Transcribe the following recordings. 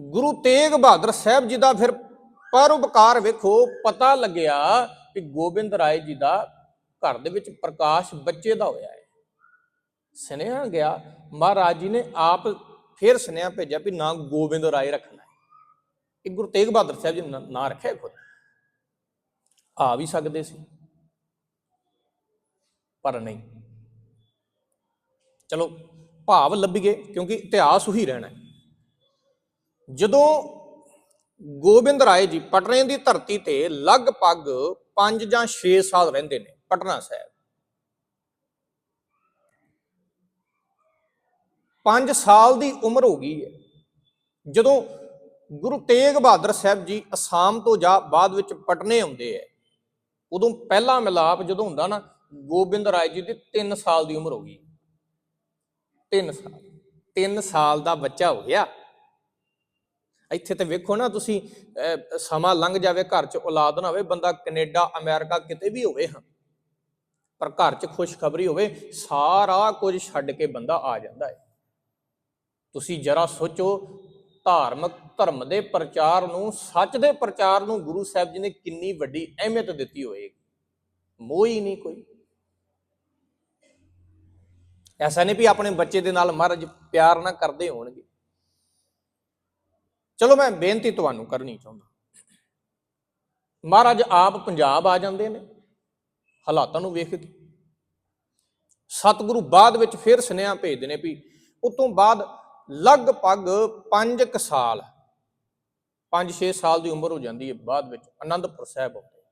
ਗੁਰੂ ਤੇਗ ਬਹਾਦਰ ਸਾਹਿਬ ਜੀ ਦਾ ਫਿਰ ਪਰਉਪਕਾਰ ਵੇਖੋ, ਪਤਾ ਲੱਗਿਆ ਕਿ ਗੋਬਿੰਦ ਰਾਏ ਜੀ ਦਾ ਘਰ ਦੇ ਵਿੱਚ ਪ੍ਰਕਾਸ਼ ਬੱਚੇ ਦਾ ਹੋਇਆ ਹੈ। ਸੁਨੇਹਾ ਗਿਆ, ਮਹਾਰਾਜ ਜੀ ਨੇ ਆਪ ਫਿਰ ਸੁਨੇਹਾ ਭੇਜਿਆ ਵੀ ਨਾਂ ਗੋਬਿੰਦ ਰਾਏ ਰੱਖਣਾ ਹੈ। ਇਹ ਗੁਰੂ ਤੇਗ ਬਹਾਦਰ ਸਾਹਿਬ ਜੀ ਨੇ, ਨਾਂ ਰੱਖਿਆ ਖੁਦ। ਆ ਵੀ ਸਕਦੇ ਸੀ। ਪਰ ਨਹੀਂ। ਚਲੋ, ਭਾਵ ਲੱਭੀਏ, ਕਿਉਂਕਿ ਇਤਿਹਾਸ ਉਹੀ ਰਹਿਣਾ ਹੈ। ਜਦੋਂ ਗੋਬਿੰਦ ਰਾਏ ਜੀ ਪਟਨੇ ਦੀ ਧਰਤੀ ਤੇ ਲਗਭਗ 5 ਜਾਂ 6 ਸਾਲ ਰਹਿੰਦੇ ਨੇ, ਪਟਨਾ ਸਾਹਿਬ। 5 ਸਾਲ ਦੀ ਉਮਰ ਹੋ ਗਈ ਹੈ। ਜਦੋਂ ਗੁਰੂ ਤੇਗ ਬਹਾਦਰ ਸਾਹਿਬ ਜੀ ਅਸਾਮ ਤੋਂ ਜਾ ਬਾਅਦ ਵਿੱਚ ਪਟਨੇ ਆਉਂਦੇ ਹੈ, ਉਦੋਂ ਪਹਿਲਾ ਮਿਲਾਪ ਜਦੋਂ ਹੁੰਦਾ ਨਾ, ਗੋਬਿੰਦ ਰਾਏ ਜੀ ਦੀ 3 ਸਾਲ ਦੀ ਉਮਰ ਹੋ ਗਈ। 3 ਸਾਲ 3 ਸਾਲ ਦਾ ਬੱਚਾ ਹੋ ਗਿਆ। ਇੱਥੇ ਤੇ ਵੇਖੋ ਨਾ ਤੁਸੀਂ ਅਹ, ਸਮਾਂ ਲੰਘ ਜਾਵੇ ਘਰ 'ਚ ਔਲਾਦ ਨਾ ਹੋਵੇ ਬੰਦਾ ਕੈਨੇਡਾ ਅਮਰੀਕਾ ਕਿਤੇ ਵੀ ਹੋਵੇ ਹਾਂ ਪਰ ਘਰ 'ਚ ਖੁਸ਼ਖਬਰੀ ਹੋਵੇ ਸਾਰਾ ਕੁਝ ਛੱਡ ਕੇ ਬੰਦਾ ਆ ਜਾਂਦਾ ਹੈ। ਤੁਸੀਂ ਜਰਾ ਸੋਚੋ ਧਾਰਮਿਕ ਧਰਮ ਦੇ ਪ੍ਰਚਾਰ ਨੂੰ ਸੱਚ ਦੇ ਪ੍ਰਚਾਰ ਨੂੰ ਗੁਰੂ ਸਾਹਿਬ ਜੀ ਨੇ ਕਿੰਨੀ ਵੱਡੀ ਅਹਿਮੀਅਤ ਦਿੱਤੀ ਹੋਏਗੀ ਮੋਹ ਹੀ ਨਹੀਂ ਕੋਈ। ਐਸਾ ਨਹੀਂ ਵੀ ਆਪਣੇ ਬੱਚੇ ਦੇ ਨਾਲ ਮਹਾਰਾਜ ਪਿਆਰ ਨਾ ਕਰਦੇ ਹੋਣਗੇ। ਚਲੋ ਮੈਂ ਬੇਨਤੀ ਤੁਹਾਨੂੰ ਕਰਨੀ ਚਾਹੁੰਦਾ। ਮਹਾਰਾਜ, ਆਪ ਪੰਜਾਬ ਆ ਜਾਂਦੇ ਨੇ, ਹਾਲਾਤਾਂ ਨੂੰ ਵੇਖ ਕੇ ਸਤਿਗੁਰੂ ਬਾਅਦ ਵਿੱਚ ਫਿਰ ਸੁਨੇਹਾ ਭੇਜਦੇ ਨੇ ਵੀ ਉਸ ਤੋਂ ਬਾਅਦ ਲਗਭਗ 5 ਕ ਸਾਲ 5-6 ਸਾਲ ਦੀ ਉਮਰ ਹੋ ਜਾਂਦੀ ਹੈ ਬਾਅਦ ਵਿੱਚ ਆਨੰਦਪੁਰ ਸਾਹਿਬ ਆਉਂਦੇ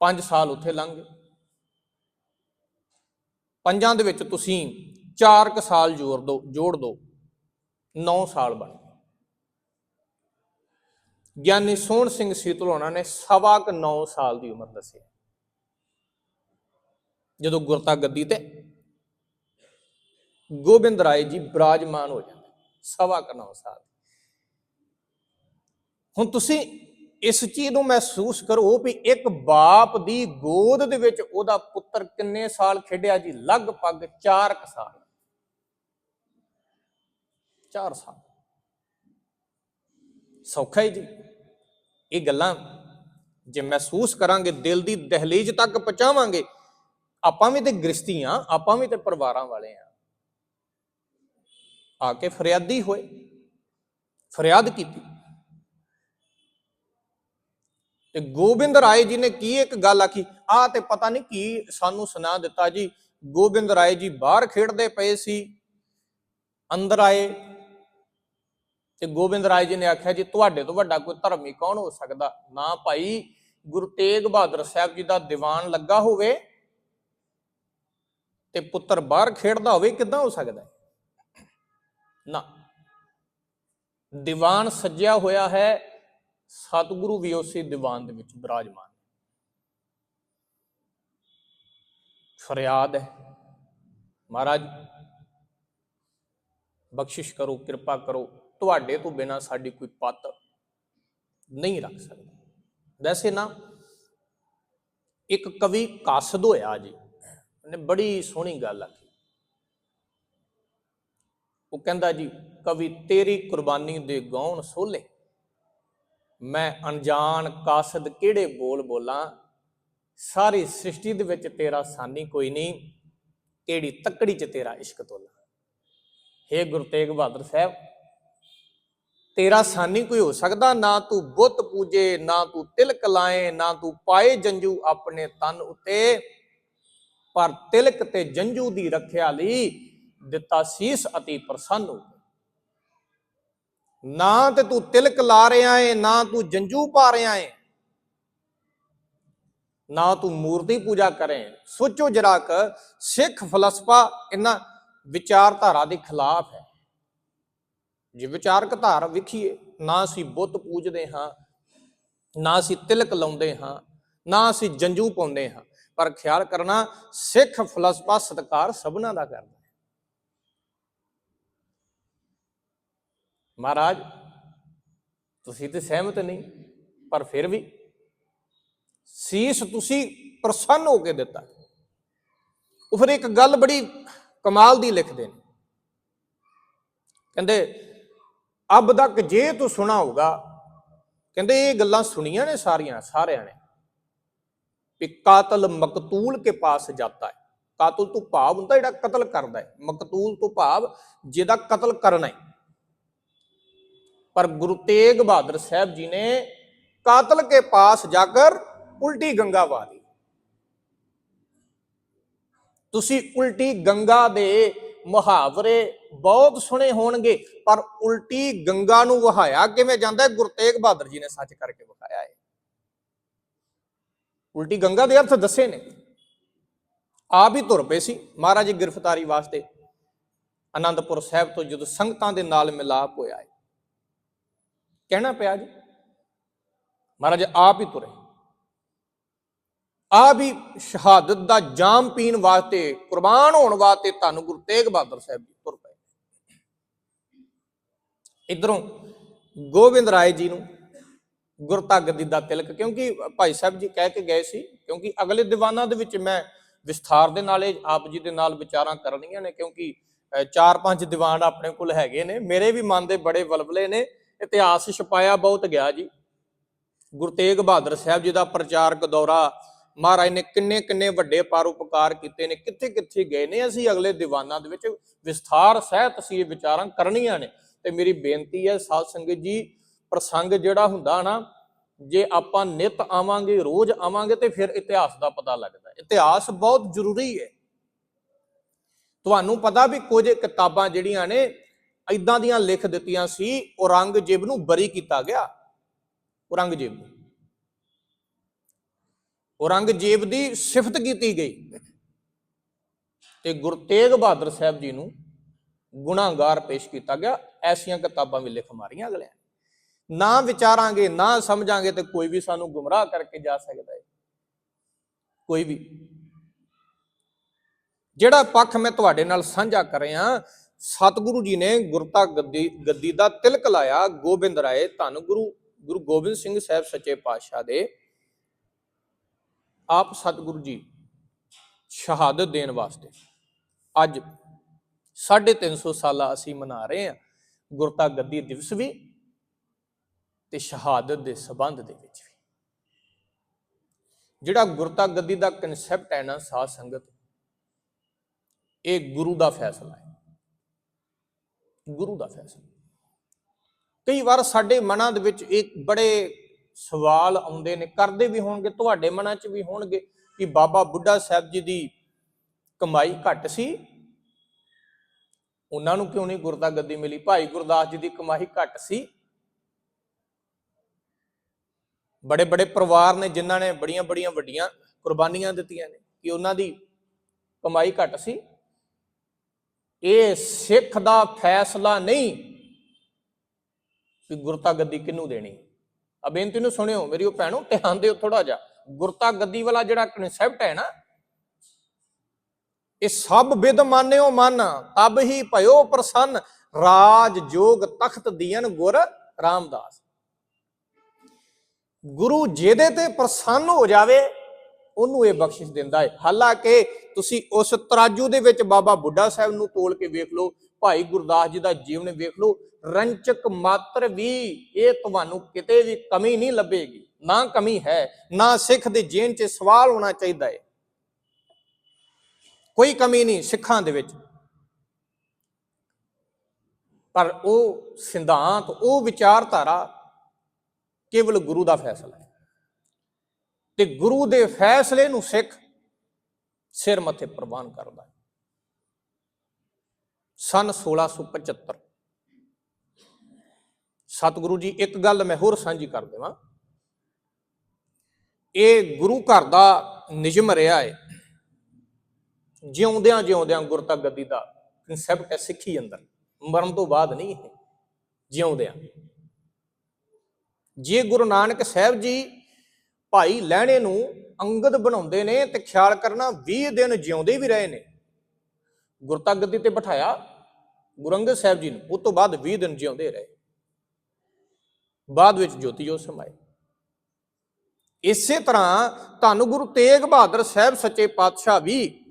5 ਸਾਲ ਉੱਥੇ ਲੰਘ ਗਏ। ਪੰਜਾਂ ਦੇ ਵਿੱਚ ਤੁਸੀਂ 4 ਕ ਸਾਲ ਜੋੜ ਦੋ ਜੋੜ ਦੋ। 9 ਸਾਲ ਬਣ। ਗਿਆਨੀ ਸੋਹਣ ਸਿੰਘ ਸੀਤਲ ਹੋਣਾ ਨੇ ਸਵਾ ਕ 9 ਸਾਲ ਦੀ ਉਮਰ ਦੱਸੀ। ਜਦੋਂ ਗੁਰਤਾ ਗੱਦੀ ਤੇ ਗੋਬਿੰਦ ਰਾਏ ਜੀ ਬਰਾਜਮਾਨ ਹੋ ਜਾਂਦੇ, ਸਵਾ ਕ 9 ਸਾਲ। ਹੁਣ ਤੁਸੀਂ ਇਸ ਚੀਜ਼ ਨੂੰ ਮਹਿਸੂਸ ਕਰੋ ਵੀ ਇੱਕ ਬਾਪ ਦੀ ਗੋਦ ਦੇ ਵਿੱਚ ਉਹਦਾ ਪੁੱਤਰ ਕਿੰਨੇ ਸਾਲ ਖੇਡਿਆ ਜੀ? ਲਗਭਗ 4 ਕ ਸਾਲ। 4 ਸਾਲ। ਸੌਖਾ ਹੀ ਜੀ। ਇਹ ਗੱਲਾਂ ਜੇ ਮਹਿਸੂਸ ਕਰਾਂਗੇ, ਦਿਲ ਦੀ ਦਹਲੀਜ਼ ਤੱਕ ਪਹੁੰਚਾਵਾਂਗੇ, ਆਪਾਂ ਵੀ ਤੇ ਗ੍ਰਸਤੀਆਂ ਆਪਾਂ ਵੀ ਤੇ ਪਰਿਵਾਰਾਂ ਵਾਲੇ ਆ। ਆ ਕੇ ਫਰਿਆਦੀ ਹੋਏ, ਫਰਿਆਦ ਕੀਤੀ। ਤੇ ਗੋਬਿੰਦ ਰਾਏ ਜੀ ਨੇ ਕੀ ਇੱਕ ਗੱਲ ਆਖੀ? ਆ ਤੇ ਪਤਾ ਨਹੀਂ ਕੀ ਸਾਨੂੰ ਸੁਣਾ ਦਿੱਤਾ ਜੀ। ਗੋਬਿੰਦ ਰਾਏ ਜੀ ਬਾਹਰ ਖੇਡਦੇ ਪਏ ਸੀ, ਅੰਦਰ ਆਏ ਤੇ ਗੋਬਿੰਦ ਰਾਏ ਜੀ ਨੇ ਆਖਿਆ ਜੀ, ਤੁਹਾਡੇ ਤੋਂ ਵੱਡਾ ਕੋਈ ਧਰਮੀ ਕੌਣ ਹੋ ਸਕਦਾ? ਨਾ ਭਾਈ, ਗੁਰੂ ਤੇਗ ਬਹਾਦਰ ਸਾਹਿਬ ਜੀ ਦਾ ਦੀਵਾਨ ਲੱਗਾ ਹੋਵੇ ਤੇ ਪੁੱਤਰ ਬਾਹਰ ਖੇਡਦਾ ਹੋਵੇ, ਕਿੱਦਾਂ ਹੋ ਸਕਦਾ ਨਾ। ਦੀਵਾਨ ਸੱਜਿਆ ਹੋਇਆ ਹੈ, ਸਤਿਗੁਰੂ ਵੀ ਉਸੇ ਦੀਵਾਨ ਦੇ ਵਿੱਚ ਬਿਰਾਜਮਾਨ ਫਰਿਆਦ ਹੈ। ਮਹਾਰਾਜ, ਬਖਸ਼ਿਸ਼ ਕਰੋ, ਕਿਰਪਾ ਕਰੋ। ਤੁਹਾਡੇ ਤੋਂ ਬਿਨਾ ਸਾਡੀ ਕੋਈ ਪਤ ਨਹੀਂ ਰੱਖ ਸਕਦਾ। ਵੈਸੇ ਨਾ, ਇੱਕ ਕਵੀ ਕਾਸਦ ਹੋਇਆ ਜੀ, ਉਹਨੇ ਬੜੀ ਸੋਹਣੀ ਗੱਲ ਆਖੀ। ਉਹ ਕਹਿੰਦਾ ਜੀ, ਕਵੀ, ਤੇਰੀ ਕੁਰਬਾਨੀ ਦੇ ਗਾਉਣ ਸੋਲੇ ਮੈਂ ਅਣਜਾਣ ਕਾਸਦ ਕਿਹੜੇ ਬੋਲ ਬੋਲਾਂ, ਸਾਰੀ ਸ੍ਰਿਸ਼ਟੀ ਦੇ ਵਿੱਚ ਤੇਰਾ ਸਾਨੀ ਕੋਈ ਨਹੀਂ, ਕਿਹੜੀ ਤੱਕੜੀ 'ਚ ਤੇਰਾ ਇਸ਼ਕ ਤੋਲਾ। ਹੇ ਗੁਰੂ ਤੇਗ ਬਹਾਦਰ ਸਾਹਿਬ ਤੇਰਾ ਸਾਨੀ ਕੋਈ ਹੋ ਸਕਦਾ, ਨਾ ਤੂੰ ਬੁੱਤ ਪੂਜੇ, ਨਾ ਤੂੰ ਤਿਲਕ ਲਾਏ, ਨਾ ਤੂੰ ਪਾਏ ਜੰਜੂ ਆਪਣੇ ਤਨ ਉਤੇ। ਪਰ ਤਿਲਕ ਤੇ ਜੰਜੂ ਦੀ ਰੱਖਿਆ ਲਈ ਦਿੱਤਾ ਸੀਸ ਅਤੀ ਪ੍ਰਸੰਨ ਹੋ ਨਾ ਤੇ ਤੂੰ ਤਿਲਕ ਲਾ ਰਿਹਾ ਏ, ਨਾ ਤੂੰ ਜੰਜੂ ਪਾ ਰਿਹਾ ਏ। ਨਾ ਤੂੰ ਮੂਰਤੀ ਪੂਜਾ ਕਰੇ। ਸੋਚੋ ਜਰਾ ਕ ਸਿੱਖ ਫਲਸਫਾ ਇਹਨਾਂ ਵਿਚਾਰਧਾਰਾ ਦੇ ਖਿਲਾਫ ਹੈ। ਜੇ ਵਿਚਾਰਕ ਧਾਰ ਵਿਖੀਏ, ਨਾ ਅਸੀਂ ਬੁੱਤ ਪੂਜਦੇ ਹਾਂ, ਨਾ ਅਸੀਂ ਤਿਲਕ ਲਾਉਂਦੇ ਹਾਂ, ਨਾ ਅਸੀਂ ਜੰਜੂ ਪਾਉਂਦੇ ਹਾਂ। ਪਰ ਖਿਆਲ ਕਰਨਾ, ਸਿੱਖ ਫਲਸਫਾ ਸਤਕਾਰ ਸਭਨਾ ਦਾ ਕਰਦਾ ਹੈ। ਮਹਾਰਾਜ, ਤੁਸੀਂ ਤੇ ਸਹਿਮਤ ਨਹੀਂ, ਪਰ ਫਿਰ ਵੀ ਸੀਸ ਤੁਸੀਂ ਪ੍ਰਸੰਨ ਹੋ ਕੇ ਦਿੱਤਾ। ਉਹ ਫਿਰ ਇੱਕ ਗੱਲ ਬੜੀ ਕਮਾਲ ਦੀ ਲਿਖਦੇ ਨੇ। ਕਹਿੰਦੇ ਅਬ ਤੱਕ ਜੇ ਤੂੰ ਸੁਣਾ ਹੋਗਾ ਕਹਿੰਦੇ ਇਹ ਗੱਲਾਂ ਸੁਣੀਆਂ ਨੇ ਸਾਰੀਆਂ, ਸਾਰਿਆਂ ਨੇ ਕਿ ਕਾਤਲ ਮਕਤੂਲ ਕੇ ਪਾਸ ਜਾਂਦਾ ਹੈ। ਕਾਤਲ ਤੋਂ ਭਾਵ ਹੁੰਦਾ ਜਿਹੜਾ ਕਤਲ ਕਰਦਾ ਹੈ। ਮਕਤੂਲ ਤੋਂ ਭਾਵ ਜਿਹਦਾ ਕਤਲ ਕਰਨਾ ਹੈ। ਪਰ ਗੁਰੂ ਤੇਗ ਬਹਾਦਰ ਸਾਹਿਬ ਜੀ ਨੇ ਕਾਤਲ ਕੇ ਪਾਸ ਜਾਕਰ ਉਲਟੀ ਗੰਗਾ ਵਾਦੀ ਤੁਸੀਂ ਉਲਟੀ ਗੰਗਾ ਦੇ ਮੁਹਾਵਰੇ ਬਹੁਤ ਸੁਣੇ ਹੋਣਗੇ, ਪਰ ਉਲਟੀ ਗੰਗਾ ਨੂੰ ਵਹਾਇਆ ਕਿਵੇਂ ਜਾਂਦਾ ਹੈ? ਗੁਰੂ ਤੇਗ ਬਹਾਦਰ ਜੀ ਨੇ ਸੱਚ ਕਰਕੇ ਵਿਖਾਇਆ ਹੈ। ਉਲਟੀ ਗੰਗਾ ਦੇ ਅਰਥ ਦੱਸੇ ਨੇ। ਆਪ ਹੀ ਤੁਰ ਪਏ ਸੀ। ਮਹਾਰਾਜ ਗ੍ਰਿਫਤਾਰੀ ਵਾਸਤੇ ਆਨੰਦਪੁਰ ਸਾਹਿਬ ਤੋਂ ਜਦੋਂ ਸੰਗਤਾਂ ਦੇ ਨਾਲ ਮਿਲਾਪ ਹੋਇਆ ਹੈ। ਕਹਿਣਾ ਪਿਆ ਜੀ। ਮਹਾਰਾਜ ਆਪ ਹੀ ਤੁਰੇ। ਆ ਵੀ ਸ਼ਹਾਦਤ ਦਾ ਜਾਮ ਪੀਣ ਵਾਸਤੇ ਕੁਰਬਾਨ ਹੋਣ ਵਾਸਤੇ ਤੁਹਾਨੂੰ ਗੁਰੂ ਤੇਗ ਬਹਾਦਰ ਸਾਹਿਬ ਜੀ ਤੁਰ ਪਏ। ਇਧਰੋਂ ਗੋਬਿੰਦ ਰਾਏ ਜੀ ਨੂੰ ਗੁਰਤਾ ਦਾ ਤਿਲਕ ਕਿਉਂਕਿ ਭਾਈ ਸਾਹਿਬ ਜੀ ਕਹਿ ਕੇ ਗਏ ਸੀ ਕਿਉਂਕਿ ਅਗਲੇ ਦੀਵਾਨਾਂ ਦੇ ਵਿੱਚ ਮੈਂ ਵਿਸਥਾਰ ਦੇ ਨਾਲ ਆਪ ਜੀ ਦੇ ਨਾਲ ਵਿਚਾਰਾਂ ਕਰਨੀਆਂ ਨੇ ਕਿਉਂਕਿ ਅ, ਚਾਰ ਪੰਜ ਦੀਵਾਨ ਆਪਣੇ ਕੋਲ ਹੈਗੇ ਨੇ ਮੇਰੇ ਵੀ ਮਨ ਦੇ ਬੜੇ ਵਲਵਲੇ ਨੇ ਇਤਿਹਾਸ ਛਪਾਇਆ ਬਹੁਤ ਗਿਆ ਜੀ। ਗੁਰੂ ਤੇਗ ਬਹਾਦਰ ਸਾਹਿਬ ਜੀ ਦਾ ਪ੍ਰਚਾਰਕ ਦੌਰਾ ਮਹਾਰਾਜ ਨੇ ਕਿੰਨੇ ਕਿੰਨੇ ਵੱਡੇ ਪਰਉਪਕਾਰ ਕੀਤੇ ਨੇ, ਕਿੱਥੇ ਕਿੱਥੇ ਗਏ ਨੇ, ਅਸੀਂ ਅਗਲੇ ਦੀਵਾਨਾਂ ਦੇ ਵਿੱਚ ਵਿਸਥਾਰ ਸਹਿਤ ਅਸੀਂ ਇਹ ਵਿਚਾਰਾਂ ਕਰਨੀਆਂ ਨੇ। ਤੇ ਮੇਰੀ ਬੇਨਤੀ ਹੈ, ਸਾਧ ਸੰਗਤ ਜੀ, ਪ੍ਰਸੰਗ ਜਿਹੜਾ ਹੁੰਦਾ ਨਾ, ਜੇ ਆਪਾਂ ਨਿਤ ਆਵਾਂਗੇ, ਰੋਜ਼ ਆਵਾਂਗੇ, ਤੇ ਫਿਰ ਇਤਿਹਾਸ ਦਾ ਪਤਾ ਲੱਗਦਾ। ਇਤਿਹਾਸ ਬਹੁਤ ਜ਼ਰੂਰੀ ਹੈ। ਤੁਹਾਨੂੰ ਪਤਾ ਵੀ ਕੁਝ ਕਿਤਾਬਾਂ ਜਿਹੜੀਆਂ ਨੇ ਇਦਾਂ ਦੀਆਂ ਲਿਖ ਦਿੱਤੀਆਂ ਸੀ, ਔਰੰਗਜ਼ੇਬ ਨੂੰ ਬਰੀ ਕੀਤਾ ਗਿਆ। ਔਰੰਗਜ਼ੇਬ ਨੂੰ। ਔਰੰਗਜ਼ੇਬ ਦੀ ਸਿਫਤ ਕੀਤੀ ਗਈ। ਤੇ ਗੁਰੂ ਤੇਗ ਬਹਾਦਰ ਸਾਹਿਬ ਜੀ ਨੂੰ ਗੁਨਾਹਗਾਰ ਪੇਸ਼ ਕੀਤਾ ਗਿਆ। ਐਸੀਆਂ ਕਿਤਾਬਾਂ ਵੀ ਲਿਖ ਮਾਰੀਆਂ ਅਗਲਿਆਂ ਨਾ। ਵਿਚਾਰਾਂਗੇ, ਨਾ ਸਮਝਾਂਗੇ ਤੇ ਕੋਈ ਵੀ ਸਾਨੂੰ ਗੁੰਮਰਾਹ ਕਰਕੇ ਜਾ ਸਕਦਾ ਹੈ ਕੋਈ ਵੀ। ਜਿਹੜਾ ਪੱਖ ਮੈਂ ਤੁਹਾਡੇ ਨਾਲ ਸਾਂਝਾ ਕਰ ਰਿਹਾ, ਸਤਿਗੁਰੂ ਜੀ ਨੇ ਗੁਰਤਾ ਗੱਦੀ ਗੱਦੀ ਦਾ ਤਿਲਕ ਲਾਇਆ। ਗੋਬਿੰਦ ਰਾਏ ਧੰਨ ਗੁਰੂ ਗੁਰੂ ਗੋਬਿੰਦ ਸਿੰਘ ਸਾਹਿਬ ਸੱਚੇ ਪਾਤਸ਼ਾਹ ਦੇ ਆਪ ਸਤਿਗੁਰੂ ਜੀ ਸ਼ਹਾਦਤ ਦੇਣ ਵਾਸਤੇ। ਅੱਜ 350 ਸਾਲਾ ਅਸੀਂ ਮਨਾ ਰਹੇ ਹਾਂ ਗੁਰਤਾ ਗੱਦੀ ਦਿਵਸ ਵੀ ਤੇ ਸ਼ਹਾਦਤ ਦੇ ਸਬੰਧ ਦੇ ਵਿੱਚ ਵੀ। ਜਿਹੜਾ ਗੁਰਤਾ ਗੱਦੀ ਦਾ ਕਨਸੈਪਟ ਹੈ ਨਾ ਸਾਧ ਸੰਗਤ, ਇਹ ਗੁਰੂ ਦਾ ਫੈਸਲਾ ਹੈ। ਗੁਰੂ ਦਾ ਫੈਸਲਾ। ਕਈ ਵਾਰ ਸਾਡੇ ਮਨਾਂ ਦੇ ਵਿੱਚ ਇੱਕ ਬੜੇ ਸਵਾਲ ਆਉਂਦੇ ਨੇ, ਕਰਦੇ ਵੀ ਹੋਣਗੇ, ਤੁਹਾਡੇ ਮਨਾਂ 'ਚ ਵੀ ਹੋਣਗੇ ਕਿ ਬਾਬਾ ਬੁੱਢਾ ਸਾਹਿਬ ਜੀ ਦੀ ਕਮਾਈ ਘੱਟ ਸੀ। ਉਹਨਾਂ ਨੂੰ ਕਿਉਂ ਨਹੀਂ ਗੁਰਦਾ ਗੱਦੀ ਮਿਲੀ? ਭਾਈ ਗੁਰਦਾਸ ਜੀ ਦੀ ਕਮਾਈ ਘੱਟ ਸੀ। ਬੜੇ ਬੜੇ ਪਰਿਵਾਰ ਨੇ ਜਿਨ੍ਹਾਂ ਨੇ ਬੜੀਆਂ ਬੜੀਆਂ ਵੱਡੀਆਂ ਕੁਰਬਾਨੀਆਂ ਦਿੱਤੀਆਂ ਨੇ ਕਿ ਉਹਨਾਂ ਦੀ ਕਮਾਈ ਘੱਟ ਸੀ। ਇਹ ਸਿੱਖ ਦਾ ਫੈਸਲਾ ਨਹੀਂ ਕਿ ਗੁਰਤਾ ਗੱਦੀ ਕਿਹਨੂੰ ਦੇਣੀ। ਆ ਬੇਨਤੀ ਨੂੰ ਸੁਣਿਓ ਮੇਰੀ ਉਹ ਭੈਣੋ, ਧਿਆਨ ਦਿਓ ਥੋੜਾ ਜਿਹਾ। ਗੁਰਤਾ ਗੱਦੀ ਵਾਲਾ ਜਿਹੜਾ ਕਨਸੈਪਟ ਹੈ ਨਾ, ਇਹ ਸਭ ਵਿਦ ਮਾਨਿਓ ਮਨ, ਤਬ ਹੀ ਭਇਓ ਪ੍ਰਸੰਨ। ਰਾਜ ਜੋਗ ਤਖਤ ਦੀਨ ਗੁਰ ਰਾਮਦਾਸ। ਗੁਰੂ ਜਿਹਦੇ ਤੇ ਪ੍ਰਸੰਨ ਹੋ ਜਾਵੇ ਉਹਨੂੰ ਇਹ ਬਖਸ਼ਿਸ਼ ਦਿੰਦਾ ਹੈ। ਹਾਲਾਂਕਿ ਤੁਸੀਂ ਉਸ ਤਰਾਜੂ ਦੇ ਵਿੱਚ ਬਾਬਾ ਬੁੱਢਾ ਸਾਹਿਬ ਨੂੰ ਤੋਲ ਕੇ ਵੇਖ ਲਓ, ਭਾਈ ਗੁਰਦਾਸ ਜੀ ਦਾ ਜੀਵਨ ਵੇਖ ਲਓ, ਰੰਚਕ ਮਾਤਰ ਵੀ ਇਹ ਤੁਹਾਨੂੰ ਕਿਤੇ ਵੀ ਕਮੀ ਨਹੀਂ ਲੱਭੇਗੀ। ਨਾ ਕਮੀ ਹੈ, ਨਾ ਸਿੱਖ ਦੇ ਜੀਨ 'ਚ ਸਵਾਲ ਹੋਣਾ ਚਾਹੀਦਾ ਹੈ। ਕੋਈ ਕਮੀ ਨਹੀਂ ਸਿੱਖਾਂ ਦੇ ਵਿੱਚ। ਪਰ ਉਹ ਸਿਧਾਂਤ, ਉਹ ਵਿਚਾਰਧਾਰਾ ਕੇਵਲ ਗੁਰੂ ਦਾ ਫੈਸਲਾ ਹੈ। ਤੇ ਗੁਰੂ ਦੇ ਫੈਸਲੇ ਨੂੰ ਸਿੱਖ ਸਿਰ ਮੱਥੇ ਪ੍ਰਵਾਨ ਕਰਦਾ ਹੈ। ਸਨ 1675 ਸਤਿਗੁਰੂ ਜੀ, ਇੱਕ ਗੱਲ ਮੈਂ ਹੋਰ ਸਾਂਝੀ ਕਰ ਦੇਵਾਂ। ਇਹ ਗੁਰੂ ਘਰ ਦਾ ਨਿਯਮ ਰਿਹਾ ਹੈ। ਜਿਉਂਦਿਆਂ ਜਿਉਂਦਿਆਂ ਗੁਰਤਾ ਗੱਦੀ ਦਾ ਕਨਸੈਪਟ ਹੈ ਸਿੱਖੀ ਅੰਦਰ। ਮਰਨ ਤੋਂ ਬਾਅਦ ਨਹੀਂ ਇਹ, ਜਿਉਂਦਿਆਂ। ਜੇ ਗੁਰੂ ਨਾਨਕ ਸਾਹਿਬ ਜੀ ਭਾਈ ਲਹਿਣੇ ਨੂੰ ਅੰਗਦ ਬਣਾਉਂਦੇ ਨੇ ਤੇ ਖਿਆਲ ਕਰਨਾ 20 ਦਿਨ ਜਿਉਂਦੇ ਵੀ ਰਹੇ ਨੇ। ਗੁਰਤਾ ਗੱਦੀ ਤੇ ਬਿਠਾਇਆ ਗੁਰੂ ਅੰਗਦ ਸਾਹਿਬ ਜੀ ਨੂੰ ਉਸ ਤੋਂ ਬਾਅਦ 20 ਦਿਨ ਜਿਉਂਦੇ ਰਹੇ। ਬਾਅਦ ਵਿੱਚ ਜੋਤੀ ਜੋ ਸਮਾਏ। ਇਸੇ ਤਰ੍ਹਾਂ ਧੰਨ ਗੁਰੂ ਤੇਗ ਬਹਾਦਰ ਸਾਹਿਬ ਸੱਚੇ ਪਾਤਸ਼ਾਹ ਵੀ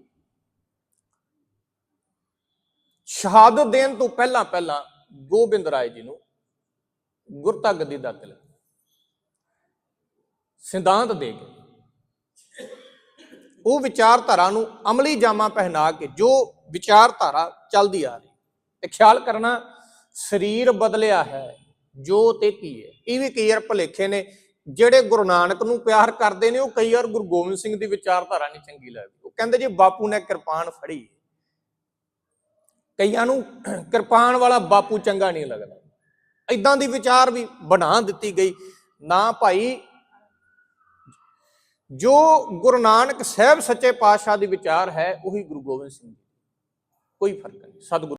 ਸ਼ਹਾਦਤ ਦੇਣ ਤੋਂ ਪਹਿਲਾਂ ਪਹਿਲਾਂ ਗੋਬਿੰਦ ਰਾਏ ਜੀ ਨੂੰ ਗੁਰਤਾ ਗੱਦੀ ਦਾ ਤਿਲਕ ਸਿਧਾਂਤ ਦੇ ਕੇ। ਉਹ ਵਿਚਾਰਧਾਰਾ ਨੂੰ ਅਮਲੀ ਜਾਮਾ ਪਹਿਨਾ ਕੇ ਜੋ ਵਿਚਾਰਧਾਰਾ ਚੱਲਦੀ ਆ ਰਹੀ। ਤੇ ਖਿਆਲ ਕਰਨਾ, ਸਰੀਰ ਬਦਲਿਆ ਹੈ, ਜੋ ਤੇ ਕੀ ਹੈ। ਇਹ ਵੀ ਕਈ ਵਾਰ ਭਲੇਖੇ ਨੇ, ਜਿਹੜੇ ਗੁਰੂ ਨਾਨਕ ਨੂੰ ਪਿਆਰ ਕਰਦੇ ਨੇ, ਉਹ ਕਈ ਵਾਰ ਗੁਰੂ ਗੋਬਿੰਦ ਸਿੰਘ ਦੀ ਵਿਚਾਰਧਾਰਾ ਨਹੀਂ ਚੰਗੀ ਲੱਗਦੀ। ਉਹ ਕਹਿੰਦੇ ਜੀ, ਬਾਪੂ ਨੇ ਕਿਰਪਾਨ ਫੜੀ। ਕਈਆਂ ਨੂੰ ਕਿਰਪਾਨ ਵਾਲਾ ਬਾਪੂ ਚੰਗਾ ਨਹੀਂ ਲੱਗਦਾ। ਇਦਾਂ ਦੀ ਵਿਚਾਰ ਵੀ ਬਣਾ ਦਿੱਤੀ ਗਈ। ਨਾ ਭਾਈ ਜੋ ਗੁਰੂ ਨਾਨਕ ਸਾਹਿਬ ਸੱਚੇ ਪਾਤਸ਼ਾਹ ਦੀ ਵਿਚਾਰ ਹੈ, ਉਹੀ ਗੁਰੂ ਗੋਬਿੰਦ ਸਿੰਘ ਜੀ। ਕੋਈ ਫ਼ਰਕ ਨਹੀਂ। ਸਤਿਗੁਰੂ